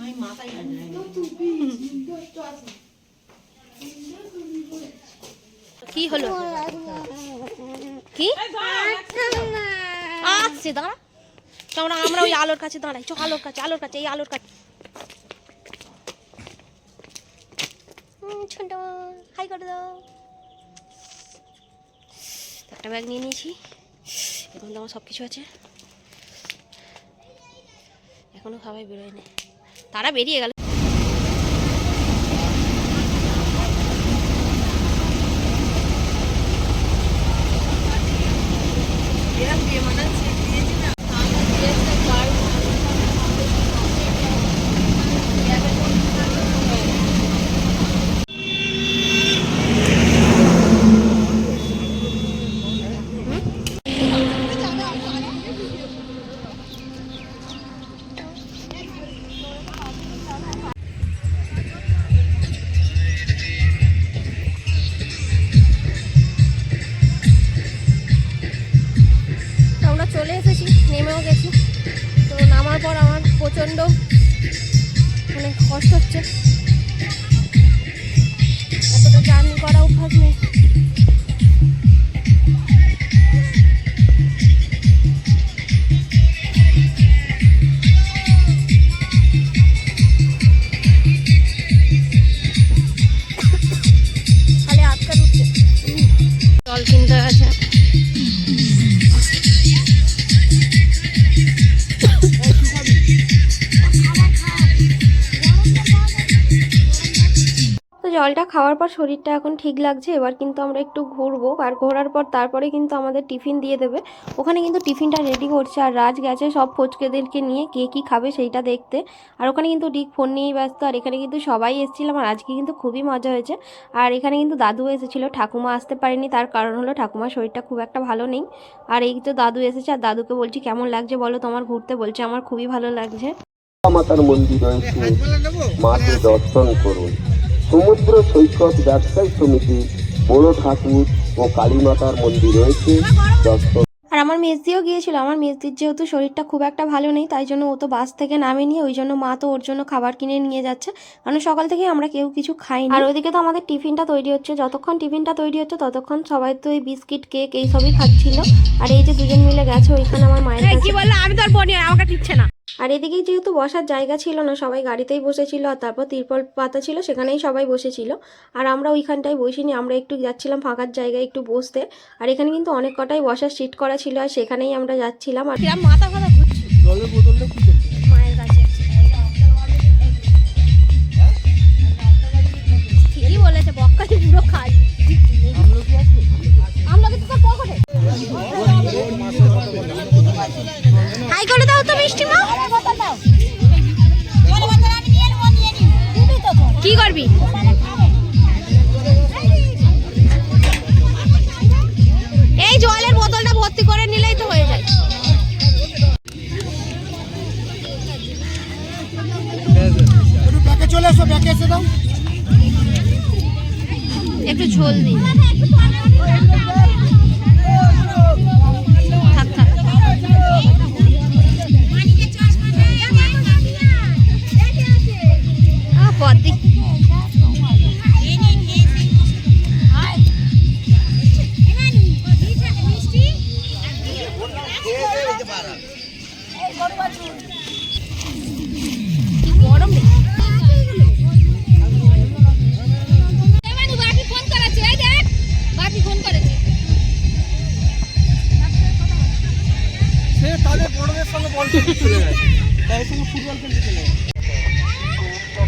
আমি মাথায় দিলাম। কি হলো? কি? আসছে দাঁড়া। আমরা আমরা ওই আলোর কাছে দাঁড়াই। চো, আলোর কাছে আলোর কাছে, এই আলোর কাছে। ছোট হাই করে দাও। একটা ব্যাগ নিয়ে নিয়েছি। এখন তো আমার সব কিছু আছে। এখনও সবাই বেরোয় না তারা বেরিয়ে গেল। কষ্ট হচ্ছে। এতটা জার্নি করা অভ্যাস নেই। জলটা খাওয়ার পর শরীরটা এখন ঠিক লাগছে, এবার কিন্তু আমরা একটু ঘুরবো। আর ঘোরার পর তারপরে কিন্তু আমাদের টিফিন দিয়ে দেবে। ওখানে কিন্তু টিফিনটা রেডি করছে, আর রাজ গেছে সব ফচকেদেরকে নিয়ে, কে কী খাবে সেইটা দেখতে। আর ওখানে কিন্তু ডিক ফোন নিয়েই ব্যস্ত, আর এখানে কিন্তু সবাই এসেছিলাম, আর আজকে কিন্তু খুবই মজা হয়েছে। আর এখানে কিন্তু দাদু এসেছিল, ঠাকুমা আসতে পারেনি, তার কারণ হলো ঠাকুমার শরীরটা খুব একটা ভালো নেই। আর এই তো দাদু এসেছে, আর দাদুকে বলছি, কেমন লাগছে বলো তোমার ঘুরতে? বলছে, আমার খুবই ভালো লাগছে। মাতার মন্দির রয়েছে মাকে দর্শন করুন। সমুদ্র সৈকত ব্যবসায়ী সমিতি বড় ঠাকুর ও কালী মাতার মন্দির রয়েছে। দর্শন আর আমার মেজদিও গিয়েছিল। আমার মেজদির যেহেতু শরীরটা খুব একটা ভালো নেই তাই জন্য ও তো বাস থেকে নামেনি ওই জন্য মা তো ওর জন্য খাবার কিনে নিয়ে যাচ্ছে। কারণ সকাল থেকে আমরা কেউ কিছু খাইনি। আর ওইদিকে তো আমাদের টিফিনটা তৈরি হচ্ছে। যতক্ষণ টিফিনটা তৈরি হচ্ছে ততক্ষণ সবাই তো এই বিস্কিট কেক এইসবই খাচ্ছিল। আর এই যে দুজন মিলে গেছে ওইখানে আমার মায়ের কাছে কি বলল? আমি তো আর বনি আমাকে দিচ্ছে না। আর এদিকে যেহেতু বসার জায়গা ছিল না সবাই গাড়িতেই বসেছিল আর তারপর তিরপল পাতা ছিল সেখানেই সবাই বসেছিল। আর আমরা ওইখানটায় বসিনি আমরা একটু যাচ্ছিলাম ফাঁকার জায়গায় একটু বসতে। আর এখানে কিন্তু অনেক কটাই বসার সিট করা ছিল আর সেখানেই আমরা যাচ্ছিলাম আর মাথা কথা ঘুরছে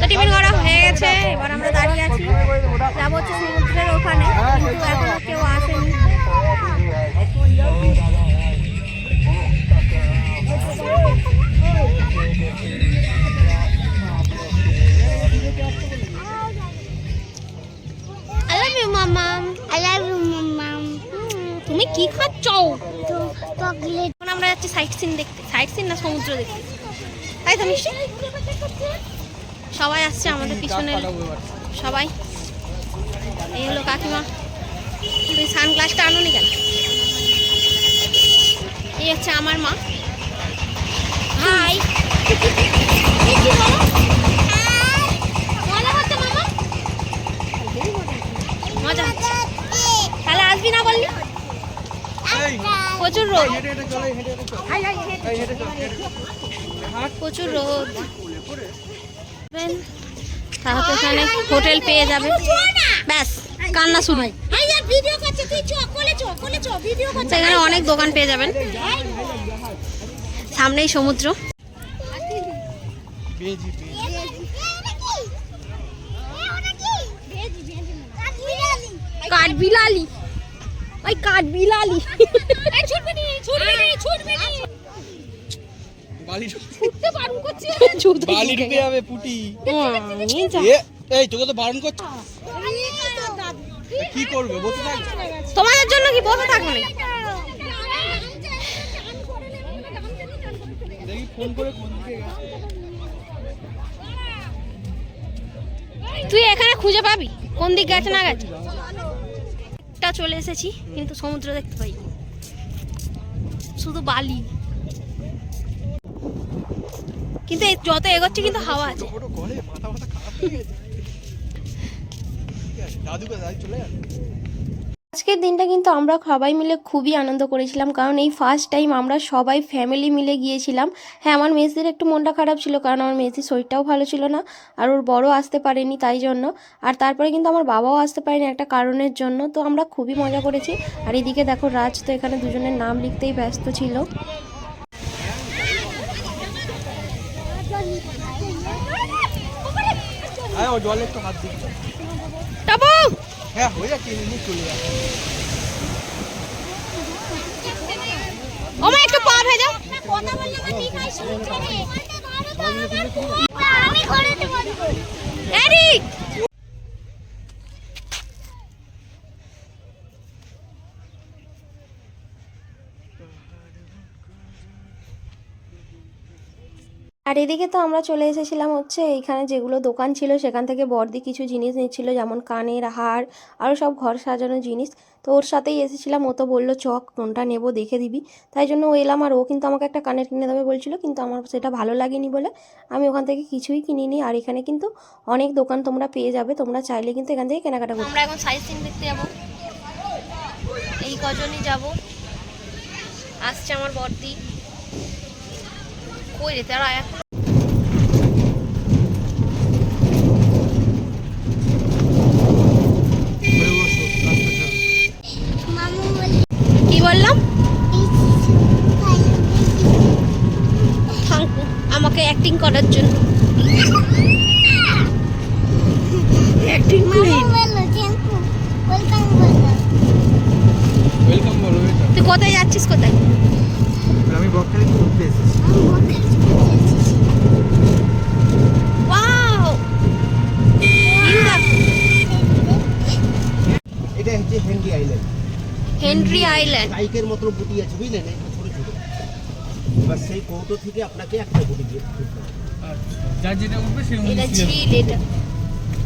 তো টিফিন করা হয়ে গেছে এবার আমরা দাঁড়িয়ে আছি। যাব হচ্ছে সমুদ্রের ওখানে কিন্তু এখনও কেউ আসেনি. তুমি কি খাচ্ছ? আমরা যাচ্ছি সাইট সিন দেখতে। সাইট সিন না সমুদ্র দেখতে? তাই তো মিষ্টি সবাই আসছে আমাদের পিছনে সবাই। এই হলো কাকিমা। তুই সানগ্লাসটা আনুনি কেন? এই হচ্ছে আমার মা। হাই। মজা তাহলে আসবি না বললি? প্রচুর রোদ। ভিডিও করছে তুই চ কোলে চ কোলে চ ভিডিও করছে সেখানে অনেক দোকান পেয়ে যাবেন। সামনেই সমুদ্র। বেজি কাঠবিলালি। ওই কাঠবিলালি। ছুটবে নি, ছুটবে ছুটবে নি। বালি ছুটতে বারণ করছে বালি ঢুকে যাবে পুটি। হুম, যা। এই তোকে তো বারণ করছে। কি করবে? বসে তোমাদের জন্য কি বসে থাকব না দেখি ফোন করে কোন দিকে তুই এখানে খুঁজে পাবি কোন দিক গেছে না গেছে। চলে এসেছি কিন্তু সমুদ্র দেখতে পাই শুধু বালি। কিন্তু যত এগোচ্ছে কিন্তু হাওয়া আছে। আজকের দিনটা কিন্তু আমরা সবাই মিলে খুবই আনন্দ করেছিলাম, কারণ এই ফার্স্ট টাইম আমরা সবাই ফ্যামিলি মিলে গিয়েছিলাম। হ্যাঁ আমার মেসির একটু মনটা খারাপ ছিল, কারণ আমার মেসির শরীরটাও ভালো ছিল না, আর ওর বড় আসতে পারেনি তাই জন্য। আর তারপরে কিন্তু আমার বাবাও আসতে পারেনি একটা কারণের জন্য, তো আমরা খুবই মজা করেছি। আর এদিকে দেখো রাজ তো এখানে দুজনের নাম লিখতেই ব্যস্ত ছিল। হ্যাঁ ও জলে একটু হাত দিই টাবু! হ্যাঁ হয়ে যাচ্ছে এমনি চলে যাবে ওমা একটু পা ভেজা। কথা বললে আমার নিকাই শুনছে রে আমি করে দেব। এরিক! আর এদিকে তো আমরা চলে এসেছিলাম হচ্ছে এইখানে যেগুলো দোকান ছিল, সেখান থেকে বর্দি কিছু জিনিস নিচ্ছিল, যেমন কানের হার, আরও সব ঘর সাজানো জিনিস। তো ওর সাথেই এসেছিলাম, ও তো বলল, চক, কোনটা নেব দেখে দিবি। তাই জন্য ও এলাম আর ও কিন্তু আমাকে একটা কানের কিনে দেবে বলছিল, কিন্তু আমার সেটা ভালো লাগেনি বলে আমি ওখান থেকে কিছুই কিনিনি। আর এখানে কিন্তু অনেক দোকান তোমরা পেয়ে যাবে, তোমরা চাইলে কিন্তু এখান থেকে কেনাকাটা করতে আমরা এখন সাইজ দেখতে যাব এই কজনই যাব। আসছে আমার বর্দি। কই রে তারা এখন কি বললাম আমাকে অ্যাক্টিং করার জন্য। অ্যাক্টিং তুই কোথায় যাচ্ছিস কোথায়? আমি বকখালি ঘুরতে এসেছি। এটা হচ্ছে হেনরি আইল্যান্ড। Henry island. বাইকের মতো বুটি আছে বুঝলেন এটা ছোট ছোট। এবার সেই কৌটো থেকে আপনাকে একটা বুটি দিয়ে হবে। যার যেটা উঠবে সে এটা ঝিল এটা।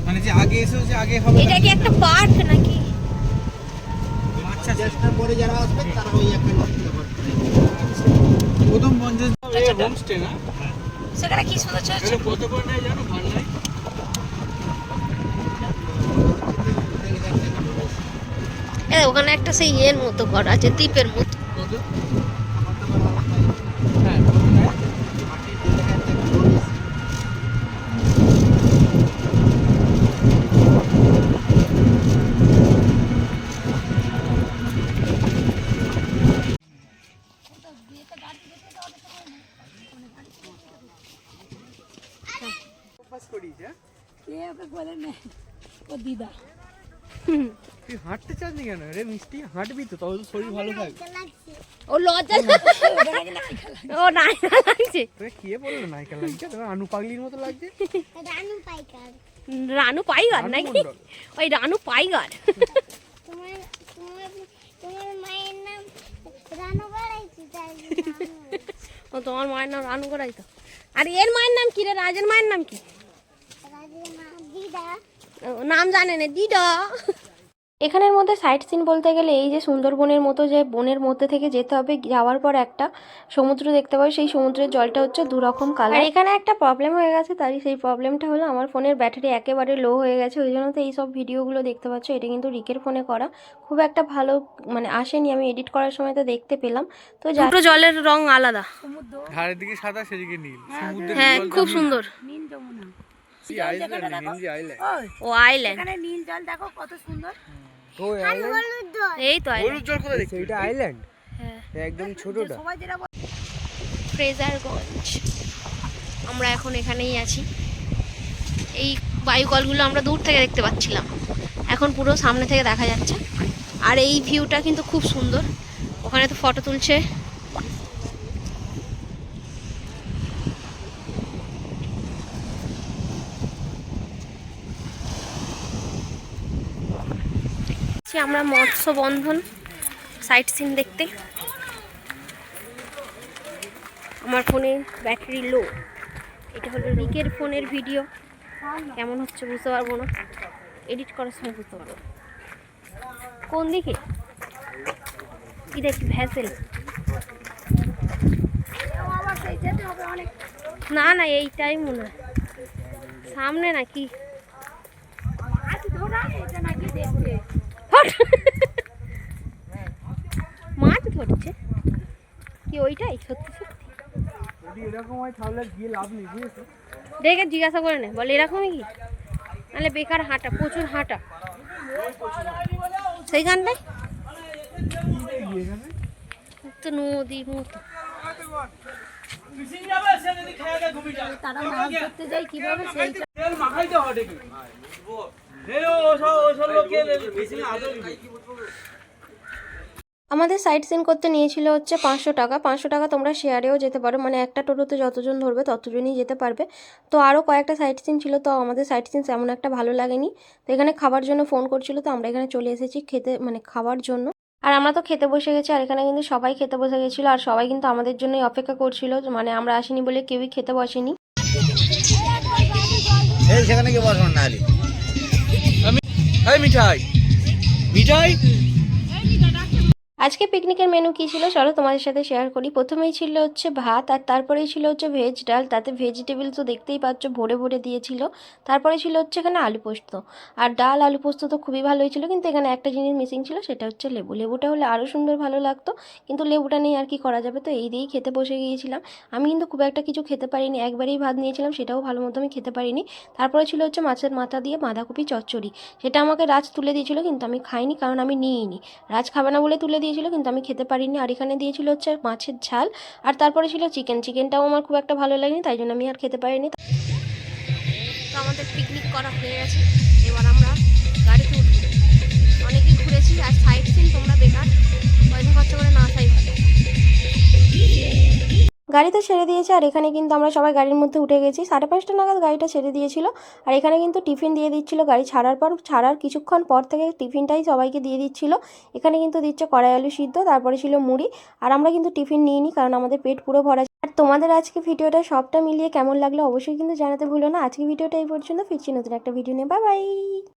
মানে যে আগে এসেছে আগে হবে এটা কি একটা পার্ক নাকি? আচ্ছা পঞ্চাশটার পরে যারা আসবেন তারা ওই একটা নষ্ট প্রথম পঞ্চাশ হোমস্টে না? সেখানে কি সুন্দর চলছে? এটা কত করে নেয় জানো? ভালো ওখানে একটা সেই ইয়ের মতো ঘর আছে দ্বীপের মতো কত হ্যাঁ কত নেয় পাস করিস হ্যাঁ তুই হাঁটতে চাস নি কেন? রে মিষ্টি হাঁটবি তো তবে তো শরীর ভালো থাকবে। ও লজ্জা ও নাই লাগছে। তোকে কে বলল নায়িকা লাগছে? তোর আনু পাগলির মতো লাগছে? রানু পাইকার। রানু পাইগার নাকি? ওই রানু পাইগার। তোমার তোমার তোমার মায়ের নাম রানু বাড়াইছি তাই ও তোমার মায়ের নাম রানু করাই তো আর এর মায়ের নাম কি রে? রাজের মায়ের নাম কি? রাজের মা দিদা নাম জানে না দিদা। এখানের মধ্যে সাইট সিন বলতে গেলে এই যে সুন্দরবনের মতো যে বনের মধ্যে থেকে যেতে হবে যাওয়ার পর একটা সমুদ্র দেখতে পাবে। সেই সমুদ্রের জলটা হচ্ছে দু রকম কালার এখানে একটা প্রবলেম হয়ে গেছে তাই সেই প্রবলেমটা হলো আমার ফোনের ব্যাটারি একেবারে লো হয়ে গেছে। ওই জন্য তো এই সব ভিডিওগুলো দেখতে পাচ্ছ এটা কিন্তু রিকের ফোনে করা। খুব একটা ভালো মানে আসেনি আমি এডিট করার সময় তো দেখতে পেলাম। তো দুটো জলের রং আলাদা। দিকে সাদা সেদিকে নীল। হ্যাঁ। খুব সুন্দর। আইল্যান্ড হিন্দি আইল্যান্ড ও আইল্যান্ড এই তো হলুদ জল কোথায় দেখছি সেইটা আইল্যান্ড হ্যাঁ। একদম ছোটটা। ফ্রেজারগঞ্জ। আমরা এখন এখানেই আছি। এই বায়ুকলগুলো আমরা দূর থেকে দেখতে পাচ্ছিলাম। এখন পুরো সামনে থেকে দেখা যাচ্ছে। আর এই ভিউটা কিন্তু খুব সুন্দর। ওখানে তো ফটো তুলছে যাচ্ছি আমরা মৎস্য বন্ধন সাইট সিন দেখতে। আমার ফোনে ব্যাটারি লো এটা হলো রিকের ফোনের ভিডিও কেমন হচ্ছে বুঝতে পারব না। এডিট করার সময় বুঝতে পারব কোন দিকে? কি দেখি ভ্যাসেল না না এইটাই মনে হয়। সামনে নাকি? হট! মাছ ধরছে। কি ওইটাই? সত্যি সত্যি। দেখে জিজ্ঞাসা করে নে। বলে এরকমই কি? নাহলে বেকার হাঁটা প্রচুর হাঁটা। সেইখানটায় তো নদী মতো। তারা মাছ ধরতে যায় কীভাবে সেই আমাদের সাইট সিন করতে নিয়েছিল হচ্ছে পাঁচশো টাকা। পাঁচশো টাকা তোমরা শেয়ারেও যেতে পারো। মানে একটা টোটোতে যতজন ধরবে ততজনই যেতে পারবে। তো আরও কয়েকটা সাইট সিন ছিল, তো আমাদের সাইট সিন তেমন একটা ভালো লাগেনি। তো এখানে খাবার জন্য ফোন করছিল, তো আমরা এখানে চলে এসেছি খেতে মানে খাওয়ার জন্য। আর আমরা তো খেতে বসে গেছি, আর এখানে কিন্তু সবাই খেতে বসে গেছিল, আর সবাই কিন্তু আমাদের জন্যই অপেক্ষা করছিল। মানে আমরা আসিনি বলে কেউই খেতে বসেনি। সেখানে বসবেন না এই মিঠাই। মিঠাই? আজকে পিকনিকের মেনু কী ছিল? চলো তোমাদের সাথে শেয়ার করি। প্রথমেই ছিল হচ্ছে ভাত, আর তারপরেই ছিল হচ্ছে ভেজ ডাল। তাতে ভেজিটেবল তো দেখতেই পাচ্ছ, ভরে ভরে দিয়েছিল। তারপরে ছিল হচ্ছে এখানে আলু পোস্ত। আর ডাল, আলু পোস্ত তো খুবই ভালো হয়েছিল কিন্তু এখানে একটা জিনিস মিসিং ছিল, সেটা হচ্ছে লেবু। লেবুটা হলে আরও সুন্দর ভালো লাগতো, কিন্তু লেবুটা নেই আর কি করা যাবে? তো এই দিয়েই খেতে বসে গিয়েছিলাম। আমি কিন্তু খুব একটা কিছু খেতে পারিনি, একবারেই ভাত নিয়েছিলাম, সেটাও ভালো মতো আমি খেতে পারিনি। তারপরে ছিল হচ্ছে মাছের মাথা দিয়ে বাঁধাকপি চচ্চড়ি। সেটা আমাকে রাজ তুলে দিয়েছিল, কিন্তু আমি খাইনি, কারণ আমি নিইনি। রাজ খাবে না বলে তুলে দিয়েছিল, কিন্তু আমি খেতে পারিনি। আর এখানে দিয়েছিল হচ্ছে মাছের ঝাল, আর তারপরে ছিল চিকেন চিকেনটাও আমার খুব একটা ভালো লাগেনি, তাই জন্য আমি আর খেতে পারিনি। তো আমাদের পিকনিক করা হয়ে গেছে। এবার আমরা গাড়িতে উঠবো। অনেকেই ঘুরেছি, আর সাইড সিন তোমরা বেকার। গাড়িতে ছেড়ে দিয়েছে, আর এখানে কিন্তু আমরা সবাই গাড়ির মধ্যে উঠে গেছি। সাড়ে পাঁচটা নাগাদ গাড়িটা ছেড়ে দিয়েছিল, আর এখানে কিন্তু টিফিন দিয়ে দিচ্ছিল গাড়ি ছাড়ার পর, ছাড়ার কিছুক্ষণ পর থেকে টিফিনটাই সবাইকে দিয়ে দিচ্ছিল। এখানে কিন্তু দিচ্ছে কড়াই আলু সিদ্ধ, তারপরে ছিল মুড়ি, আর আমরা কিন্তু টিফিন নিইনি কারণ আমাদের পেট পুরো ভরা আর তোমাদের আজকে ভিডিওটা সবটা মিলিয়ে কেমন লাগল অবশ্যই কিন্তু জানাতে ভুলো না। আজকে ভিডিওটা এই পর্যন্ত, ফিরছি নতুন একটা ভিডিও নিয়ে। Bye bye!